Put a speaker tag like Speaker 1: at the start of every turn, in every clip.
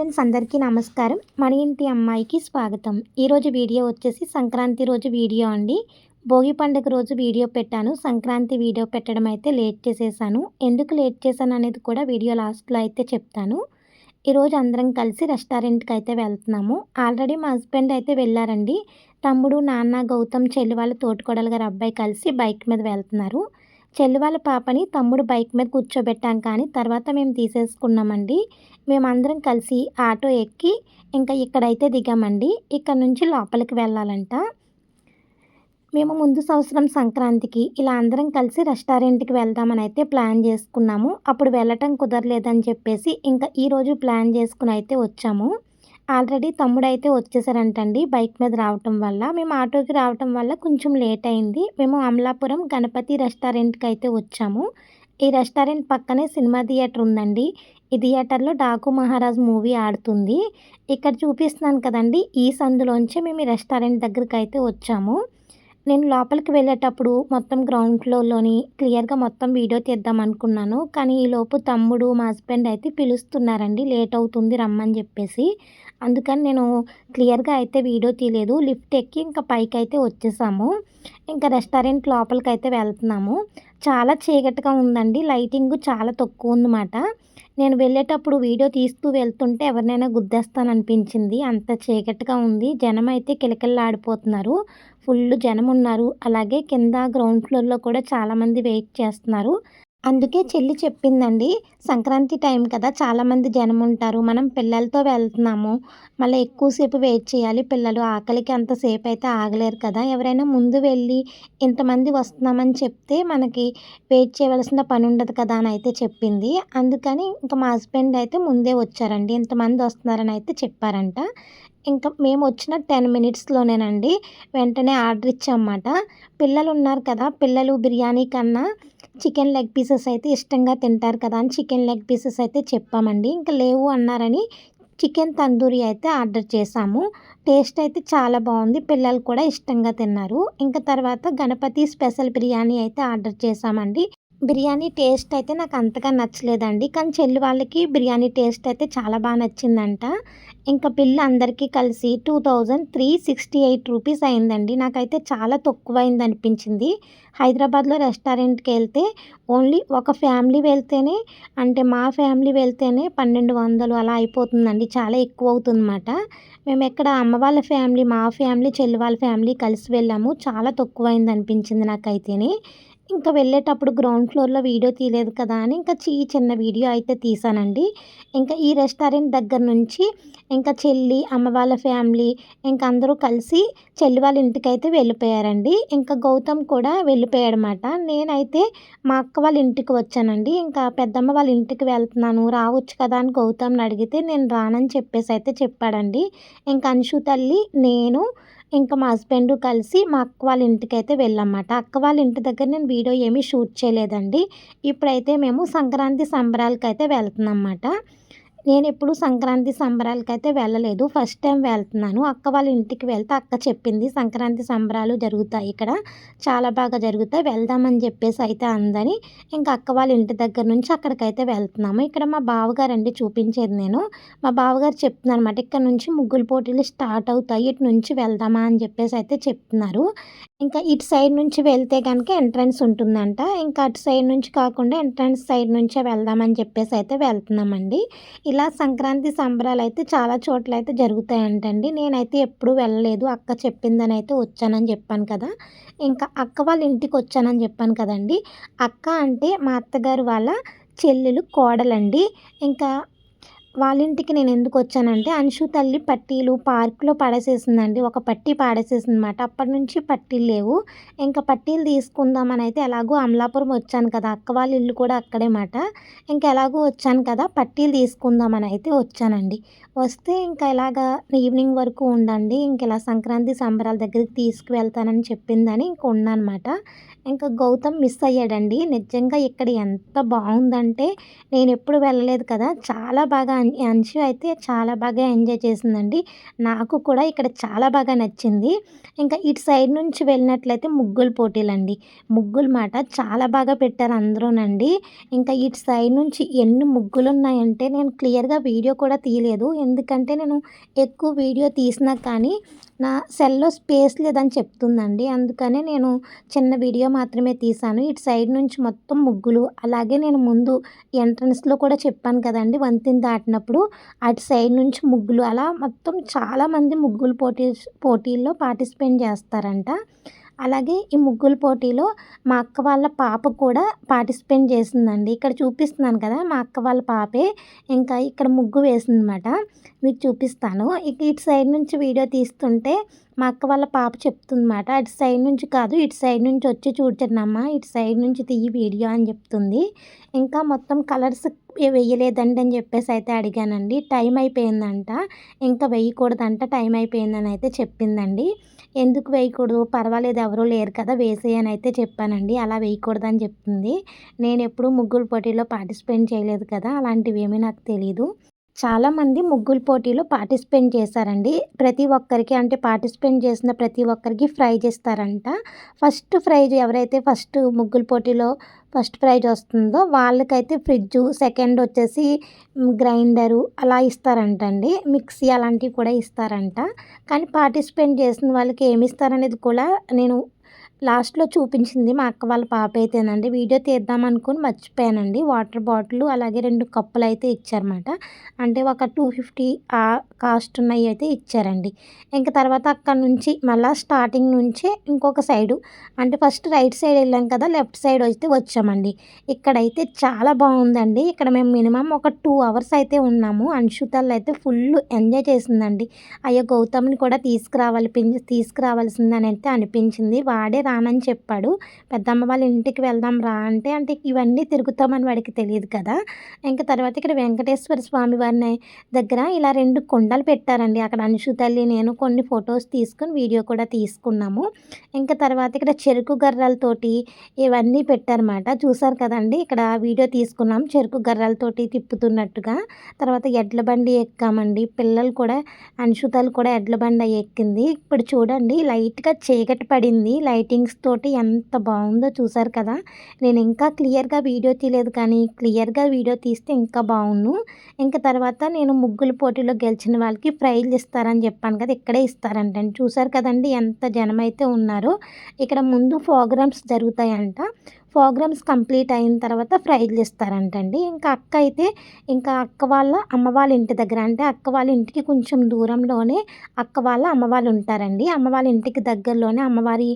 Speaker 1: Friends అందరికీ నమస్కారం. మన ఇంటి అమ్మాయికి స్వాగతం. ఈరోజు వీడియో వచ్చేసి సంక్రాంతి రోజు వీడియో అండి. భోగి పండుగ రోజు వీడియో పెట్టాను. సంక్రాంతి వీడియో పెట్టడం అయితే లేట్ చేసేసాను. ఎందుకు లేట్ చేశాను అనేది కూడా వీడియో లాస్ట్లో అయితే చెప్తాను. ఈరోజు అందరం కలిసి రెస్టారెంట్కి అయితే వెళ్తున్నాము. ఆల్రెడీ మా హస్బెండ్ అయితే వెళ్ళారండి. తమ్ముడు నాన్న గౌతమ్ చెల్లి వాళ్ళ తోటికోడలు గారు అబ్బాయి కలిసి బైక్ మీద వెళ్తున్నారు. చెల్లి వాళ్ళ పాపని తమ్ముడు బైక్ మీద కూర్చోబెట్టాం కానీ తర్వాత మేము తీసేసుకున్నామండి. మేమందరం కలిసి ఆటో ఎక్కి ఇంకా ఇక్కడైతే దిగామండి. ఇక్కడ నుంచి లోపలికి వెళ్ళాలంట. మేము ముందు సంవత్సరం సంక్రాంతికి ఇలా అందరం కలిసి రెస్టారెంట్కి వెళ్దామని అయితే ప్లాన్ చేసుకున్నాము. అప్పుడు వెళ్ళటం కుదరలేదని చెప్పేసి ఇంకా ఈరోజు ప్లాన్ చేసుకుని అయితే వచ్చాము. ఆల్రెడీ తమ్ముడు అయితే వచ్చేసారంటండి బైక్ మీద రావటం వల్ల. మేము ఆటోకి రావటం వల్ల కొంచెం లేట్ అయింది. మేము అమలాపురం గణపతి రెస్టారెంట్కి అయితే వచ్చాము. ఈ రెస్టారెంట్ పక్కనే సినిమా థియేటర్ ఉందండి. ఈ థియేటర్లో డాకు మహారాజ్ మూవీ ఆడుతుంది. ఇక్కడ చూపిస్తున్నాను కదండి ఈ సందులోంచి మేము ఈ రెస్టారెంట్ దగ్గరికి అయితే వచ్చాము. నేను లోపలికి వెళ్ళేటప్పుడు మొత్తం గ్రౌండ్ ఫ్లోర్లోని క్లియర్గా మొత్తం వీడియో తీద్దాం అనుకున్నాను. కానీ ఈలోపు తమ్ముడు మా హస్బెండ్ అయితే పిలుస్తున్నారండి లేట్ అవుతుంది రమ్మని చెప్పేసి. అందుకని నేను క్లియర్గా అయితే వీడియో తీయలేదు. లిఫ్ట్ ఎక్కి ఇంకా పైకి అయితే వచ్చేసాము. ఇంకా రెస్టారెంట్ లోపలికి అయితే వెళ్తున్నాము. చాలా చీకటిగా ఉందండి. లైటింగ్ చాలా తక్కువ ఉందన్నమాట. నేను వెళ్ళేటప్పుడు వీడియో తీస్తూ వెళ్తుంటే ఎవరినైనా గుద్దేస్తాననిపించింది. అంత చీకటిగా ఉంది. జనం అయితే కిలకిల్లాడిపోతున్నారు. ఫుల్ జనం ఉన్నారు అలాగే కింద గ్రౌండ్ ఫ్లోర్లో కూడా చాలామంది వెయిట్ చేస్తున్నారు. అందుకే చెల్లి చెప్పిందండి సంక్రాంతి టైం కదా చాలామంది జనం ఉంటారు మనం పిల్లలతో వెళ్తున్నాము మళ్ళీ ఎక్కువసేపు వెయిట్ చేయాలి పిల్లలు ఆకలికి అంతసేపు అయితే ఆగలేరు కదా ఎవరైనా ముందు వెళ్ళి ఇంతమంది వస్తున్నామని చెప్తే మనకి వెయిట్ చేయవలసిన పని ఉండదు కదా అని అయితే చెప్పింది. అందుకని ఇంకా మా హస్బెండ్ అయితే ముందే వచ్చారండి ఇంతమంది వస్తున్నారని అయితే చెప్పారంట. ఇంకా మేము వచ్చిన టెన్ మినిట్స్లోనేనండి వెంటనే ఆర్డర్ ఇచ్చామన్నమాట. పిల్లలు ఉన్నారు కదా పిల్లలు బిర్యానీ కన్నా చికెన్ లెగ్ పీసెస్ అయితే ఇష్టంగా తింటారు కదా అని చికెన్ లెగ్ పీసెస్ అయితే చెప్పామండి. ఇంకా లేవు అన్నారని చికెన్ తందూరి అయితే ఆర్డర్ చేసాము టేస్ట్ అయితే చాలా బాగుంది పిల్లలు కూడా ఇష్టంగా తిన్నారు. ఇంకా తర్వాత గణపతి స్పెషల్ బిర్యానీ అయితే ఆర్డర్ చేశామండి. బిర్యానీ టేస్ట్ అయితే నాకు అంతగా నచ్చలేదండి. కానీ చెల్లి వాళ్ళకి బిర్యానీ టేస్ట్ అయితే చాలా బాగా నచ్చిందంట. ఇంకా బిల్లు అందరికీ కలిసి two thousand three sixty eight rupees అయిందండి. నాకైతే చాలా తక్కువైంది అనిపించింది. హైదరాబాద్లో రెస్టారెంట్కి వెళ్తే ఓన్లీ ఒక ఫ్యామిలీ వెళ్తేనే అంటే మా ఫ్యామిలీ వెళ్తేనే పన్నెండు వందలు అలా అయిపోతుందండి. చాలా ఎక్కువ అవుతుందన్నమాట మేము ఎక్కడ అమ్మ వాళ్ళ ఫ్యామిలీ మా ఫ్యామిలీ చెల్లి వాళ్ళ ఫ్యామిలీ కలిసి వెళ్ళాము. చాలా తక్కువైంది అనిపించింది నాకైతేనే. ఇంకా వెళ్ళేటప్పుడు గ్రౌండ్ ఫ్లోర్లో వీడియో తీయలేదు కదా అని ఇంకా చీ చిన్న వీడియో అయితే తీసానండి. ఇంకా ఈ రెస్టారెంట్ దగ్గర నుంచి ఇంకా చెల్లి అమ్మ వాళ్ళ ఫ్యామిలీ ఇంకా అందరూ కలిసి చెల్లి వాళ్ళ ఇంటికి అయితే వెళ్ళిపోయారండి. ఇంకా గౌతమ్ కూడా వెళ్ళిపోయాడనమాట నేనైతే మా అక్క వాళ్ళ ఇంటికి వచ్చానండి. ఇంకా పెద్దమ్మ వాళ్ళ ఇంటికి వెళ్తున్నాను రావచ్చు కదా అని గౌతమ్ని అడిగితే నేను రానని చెప్పేసి అయితే చెప్పాడండి. ఇంకా అంశు తల్లి నేను ఇంకా మా హస్బెండ్ కలిసి మా అక్క వాళ్ళ ఇంటికి అయితే వెళ్ళామన్నమాట. అక్క వాళ్ళ ఇంటి దగ్గర నేను వీడియో ఏమీ షూట్ చేయలేదండి. ఇప్పుడైతే మేము సంక్రాంతి సంబరాలకి అయితే వెళ్తున్నాం అన్నమాట నేను ఎప్పుడు సంక్రాంతి సంబరాలకి అయితే వెళ్ళలేదు. ఫస్ట్ టైం వెళ్తున్నాను. అక్క వాళ్ళ ఇంటికి వెళ్తే అక్క చెప్పింది సంక్రాంతి సంబరాలు జరుగుతాయి ఇక్కడ. చాలా బాగా జరుగుతాయి. వెళ్దామని చెప్పేసి అయితే అందని ఇంకా అక్క వాళ్ళ ఇంటి దగ్గర నుంచి అక్కడికైతే వెళ్తున్నాము. ఇక్కడ మా బావగారు అండి చూపించేది నేను. మా బావగారు చెప్తున్నారు అనమాట ఇక్కడ నుంచి ముగ్గులు పోటీలు స్టార్ట్ అవుతాయి. ఇటు నుంచి వెళ్దామా అని చెప్పేసి అయితే చెప్తున్నారు. ఇంకా ఇటు సైడ్ నుంచి వెళ్తే కనుక ఎంట్రన్స్ ఉంటుందంట. ఇంకా అటు సైడ్ నుంచి కాకుండా ఎంట్రన్స్ సైడ్ నుంచే వెళ్దామని చెప్పేసి అయితే వెళ్తున్నామండి. ఇలా సంక్రాంతి సంబరాలు అయితే చాలా చోట్ల అయితే జరుగుతాయంటండి. నేనైతే ఎప్పుడూ వెళ్ళలేదు. అక్క చెప్పిందని అయితే వచ్చానని చెప్పాను కదా. ఇంకా అక్క వాళ్ళ ఇంటికి వచ్చానని చెప్పాను కదండి. అక్క అంటే మా అత్తగారు వాళ్ళ చెల్లెలు కోడలండి. ఇంకా వాళ్ళ ఇంటికి నేను ఎందుకు వచ్చానంటే అంశు తల్లి పట్టీలు పార్కులో పడేసేసిందండి. ఒక పట్టీ పాడేసేసింది అనమాట అప్పటి నుంచి పట్టీలు లేవు. ఇంకా పట్టీలు తీసుకుందామని అయితే ఎలాగో అమలాపురం వచ్చాను కదా. అక్క వాళ్ళ ఇల్లు కూడా అక్కడే మాట. ఇంకా ఎలాగో వచ్చాను కదా. పట్టీలు తీసుకుందామని అయితే వచ్చానండి. వస్తే ఇంకా ఇలాగా ఈవినింగ్ వరకు ఉండండి. ఇంక ఇలా సంక్రాంతి సంబరాల దగ్గరికి తీసుకువెళ్తానని చెప్పిందని ఇంక ఉన్నానమాట ఇంకా గౌతమ్ మిస్ అయ్యాడండి. నిజంగా ఇక్కడ ఎంత బాగుందంటే నేను ఎప్పుడు వెళ్ళలేదు కదా. చాలా బాగా అంశు అయితే చాలా బాగా ఎంజాయ్ చేసిందండి. నాకు కూడా ఇక్కడ చాలా బాగా నచ్చింది. ఇంకా ఇటు సైడ్ నుంచి వెళ్ళినట్లయితే ముగ్గులు పోటీలండి. ముగ్గులు మాట చాలా బాగా పెట్టారు అందరూనండి. ఇంకా ఇటు సైడ్ నుంచి ఎన్ని ముగ్గులు ఉన్నాయంటే నేను క్లియర్గా వీడియో కూడా తీయలేదు. ఎందుకంటే నేను ఎక్కువ వీడియో తీసినా కానీ నా సెల్లో స్పేస్ లేదని చెప్తుందండి. అందుకనే నేను చిన్న వీడియో మాత్రమే తీసాను ఇటు సైడ్ నుంచి మొత్తం ముగ్గులు అలాగే నేను ముందు ఎంట్రన్స్లో కూడా చెప్పాను కదండి వంతిని దాటినప్పుడు. అటు సైడ్ నుంచి ముగ్గులు అలా మొత్తం చాలామంది ముగ్గులు పోటీ పోటీల్లో పార్టిసిపేట్ చేస్తారంట. అలాగే ఈ ముగ్గుల పోటీలో మా అక్క వాళ్ళ పాప కూడా పార్టిసిపేట్ చేసిందండి ఇక్కడ చూపిస్తున్నాను కదా మా అక్క వాళ్ళ పాపే ఇంకా ఇక్కడ ముగ్గు వేసిందనమాట మీకు చూపిస్తాను. ఇక ఇటు సైడ్ నుంచి వీడియో తీస్తుంటే మా అక్క వాళ్ళ పాప చెప్తుందన్నమాట. అటు సైడ్ నుంచి కాదు ఇటు సైడ్ నుంచి వచ్చి చూడటమ్మా ఇటు సైడ్ నుంచి తీయి వీడియో అని చెప్తుంది. ఇంకా మొత్తం కలర్స్ వేయలేదండి అని చెప్పేసి అయితే అడిగానండి. టైం అయిపోయిందంట. ఇంకా వేయకూడదంట టైం అయిపోయిందని అయితే చెప్పిందండి. ఎందుకు వేయకూడదు పర్వాలేదు ఎవరూ లేరు కదా వేసేయని అయితే చెప్పానండి. అలా వేయకూడదని చెప్తుంది నేను ఎప్పుడూ ముగ్గుల పోటీలో పార్టిసిపేట్ చేయలేదు కదా అలాంటివి ఏమీ నాకు తెలీదు. చాలామంది ముగ్గుల పోటీలో పార్టిసిపేట్ చేశారండి. ప్రతి ఒక్కరికి అంటే పార్టిసిపేట్ చేసిన ప్రతి ఒక్కరికి ప్రైజ్ ఇస్తారంట. ఫస్ట్ ప్రైజ్ ఎవరైతే ఫస్ట్ ముగ్గుల పోటీలో ఫస్ట్ ప్రైజ్ వస్తుందో వాళ్ళకైతే ఫ్రిడ్జ్ సెకండ్ వచ్చేసి గ్రైండరు అలా ఇస్తారంట అండి మిక్సీ అలాంటివి కూడా ఇస్తారంట. కానీ పార్టిసిపేట్ చేసిన వాళ్ళకి ఏమి ఇస్తారనేది కూడా నేను లాస్ట్లో చూపించింది మా అక్క వాళ్ళ పాప అయితేనండి వీడియో తీద్దాం అనుకుని మర్చిపోయానండి. వాటర్ బాటిల్ అలాగే రెండు కప్పులు అయితే ఇచ్చారన్నమాట. అంటే ఒక టూ ఫిఫ్టీ కాస్ట్ ఉన్నాయి అయితే ఇచ్చారండి. ఇంకా తర్వాత అక్కడ నుంచి మళ్ళీ స్టార్టింగ్ నుంచే ఇంకొక సైడు అంటే ఫస్ట్ రైట్ సైడ్ వెళ్ళాం కదా లెఫ్ట్ సైడ్ అయితే వచ్చామండి. ఇక్కడైతే చాలా బాగుందండి. ఇక్కడ మేము మినిమం ఒక టూ అవర్స్ అయితే ఉన్నాము. అన్షుతల్ అయితే ఫుల్ ఎంజాయ్ చేసిందండి. అయ్యో గౌతమ్ని కూడా తీసుకురావాలి తీసుకురావాల్సిందని అయితే అనిపించింది. వాడే రానని చెప్పాడు. పెద్దమ్మ వాళ్ళ ఇంటికి వెళ్దాం రా అంటే అంటే ఇవన్నీ తిరుగుతామని వాడికి తెలియదు కదా. ఇంకా తర్వాత ఇక్కడ వెంకటేశ్వర స్వామి వారిని దగ్గర ఇలా రెండు కొండలు పెట్టారండి. అక్కడ అనుషు తల్లి నేను కొన్ని ఫొటోస్ తీసుకుని వీడియో కూడా తీసుకున్నాము. ఇంకా తర్వాత ఇక్కడ చెరుకు గర్రలతోటి ఇవన్నీ పెట్టారన్నమాట. చూసారు కదండి ఇక్కడ వీడియో తీసుకున్నాం. చెరుకు గర్రలతోటి తిప్పుతున్నట్టుగా. తర్వాత ఎడ్ల బండి ఎక్కామండి. పిల్లలు కూడా అనుషుతలు కూడా ఎడ్ల బండి ఎక్కింది. ఇప్పుడు చూడండి లైట్గా చీకటి పడింది. లైటింగ్ లైటింగ్స్ తోటి ఎంత బాగుందో చూసారు కదా. నేను ఇంకా క్లియర్గా వీడియో తీయలేదు కానీ క్లియర్గా వీడియో తీస్తే ఇంకా బాగుండు. ఇంకా తర్వాత నేను ముగ్గుల పోటీలో గెలిచిన వాళ్ళకి ప్రైజ్లు ఇస్తారని చెప్పాను కదా ఇక్కడే ఇస్తారంటండి చూసారు కదండి ఎంత జనం అయితే ఉన్నారో. ఇక్కడ ముందు ప్రోగ్రామ్స్ జరుగుతాయంట. ప్రోగ్రామ్స్ కంప్లీట్ అయిన తర్వాత ప్రైజ్లు ఇస్తారంటండి ఇంకా అక్క అయితే ఇంకా అక్క వాళ్ళ అమ్మ వాళ్ళ ఇంటి దగ్గర అంటే అక్క వాళ్ళ ఇంటికి కొంచెం దూరంలోనే అక్క వాళ్ళ అమ్మ వాళ్ళు ఉంటారండి. అమ్మ వాళ్ళ ఇంటికి దగ్గరలోనే అమ్మవారి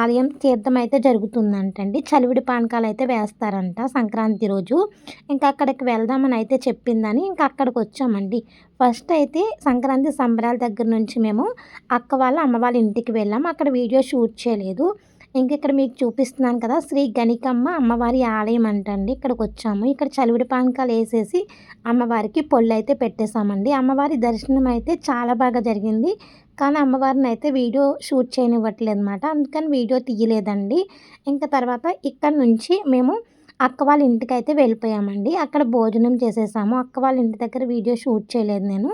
Speaker 1: ఆలయం తీర్థం అయితే జరుగుతుందంటండి. చలివిడి పానకాలు అయితే వేస్తారంట సంక్రాంతి రోజు. ఇంకా అక్కడికి వెళ్దామని అయితే చెప్పిందని ఇంకా అక్కడికి వచ్చామండి. ఫస్ట్ అయితే సంక్రాంతి సంబరాల దగ్గర నుంచి మేము అక్క వాళ్ళ అమ్మ వాళ్ళ ఇంటికి వెళ్ళాము అక్కడ వీడియో షూట్ చేయలేదు. ఇంక ఇక్కడ మీకు చూపిస్తున్నాను కదా శ్రీ గణికమ్మ అమ్మవారి ఆలయం అంటండి. ఇక్కడికి వచ్చాము ఇక్కడ చలివిడి పానకాలు వేసేసి అమ్మవారికి పొళ్ళు అయితే పెట్టేశామండి. అమ్మవారి దర్శనం అయితే చాలా బాగా జరిగింది. కానీ అమ్మవారిని అయితే వీడియో షూట్ చేయనివ్వట్లేదు అనమాట అందుకని వీడియో తీయలేదండి. ఇంకా తర్వాత ఇక్కడ నుంచి మేము అక్క వాళ్ళ ఇంటికి అయితే వెళ్ళిపోయామండి. అక్కడ భోజనం చేసేసాము. అక్క వాళ్ళ ఇంటి దగ్గర వీడియో షూట్ చేయలేదు నేను.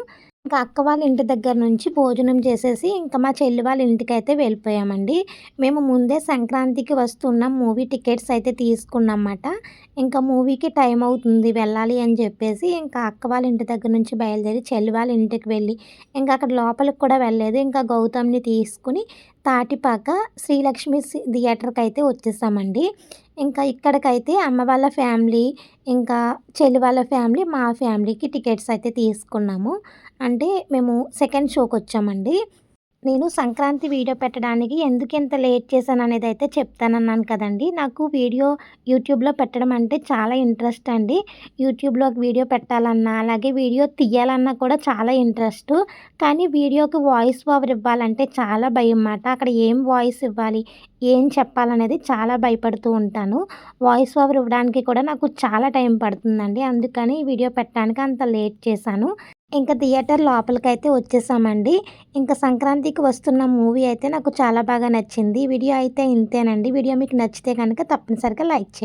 Speaker 1: ఇంకా అక్క వాళ్ళ ఇంటి దగ్గర నుంచి భోజనం చేసేసి ఇంకా మా చెల్లి వాళ్ళ ఇంటికి అయితే వెళ్ళిపోయామండి. మేము ముందే సంక్రాంతికి వస్తున్న మూవీ టికెట్స్ అయితే తీసుకున్నామాట ఇంకా మూవీకి టైం అవుతుంది వెళ్ళాలి అని చెప్పేసి ఇంకా అక్క వాళ్ళ ఇంటి దగ్గర నుంచి బయలుదేరి చెల్లి వాళ్ళ ఇంటికి వెళ్ళి ఇంకా అక్కడ లోపలికి కూడా వెళ్ళలేదు. ఇంకా గౌతమ్ని తీసుకుని తాటిపాక శ్రీలక్ష్మి థియేటర్కి అయితే వచ్చేసామండి. ఇంకా ఇక్కడికైతే అమ్మ వాళ్ళ ఫ్యామిలీ ఇంకా చెల్లి వాళ్ళ ఫ్యామిలీ మా ఫ్యామిలీకి టికెట్స్ అయితే తీసుకున్నాము. అంటే మేము సెకండ్ షోకి వచ్చామండి. నేను సంక్రాంతి వీడియో పెట్టడానికి ఎందుకు ఇంత లేట్ చేశాను అనేది అయితే చెప్తానన్నాను కదండి. నాకు వీడియో యూట్యూబ్లో పెట్టడం అంటే చాలా ఇంట్రెస్ట్ అండి. యూట్యూబ్లో వీడియో పెట్టాలన్నా అలాగే వీడియో తీయాలన్నా కూడా చాలా ఇంట్రెస్ట్. కానీ వీడియోకి వాయిస్ ఓవర్ ఇవ్వాలంటే చాలా భయం అన్నమాట. అక్కడ ఏం వాయిస్ ఇవ్వాలి? ఏం చెప్పాలనేది చాలా భయపడుతూ ఉంటాను. వాయిస్ ఓవర్ ఇవ్వడానికి కూడా నాకు చాలా టైం పడుతుందండి. అందుకని వీడియో పెట్టడానికి అంత లేట్ చేశాను. ఇంకా థియేటర్ లోపలికైతే వచ్చేసామండి. ఇంకా సంక్రాంతికి వస్తున్న మూవీ అయితే నాకు చాలా బాగా నచ్చింది. వీడియో అయితే ఇంతేనండి. వీడియో మీకు నచ్చితే కనుక తప్పనిసరిగా లైక్ చేయండి.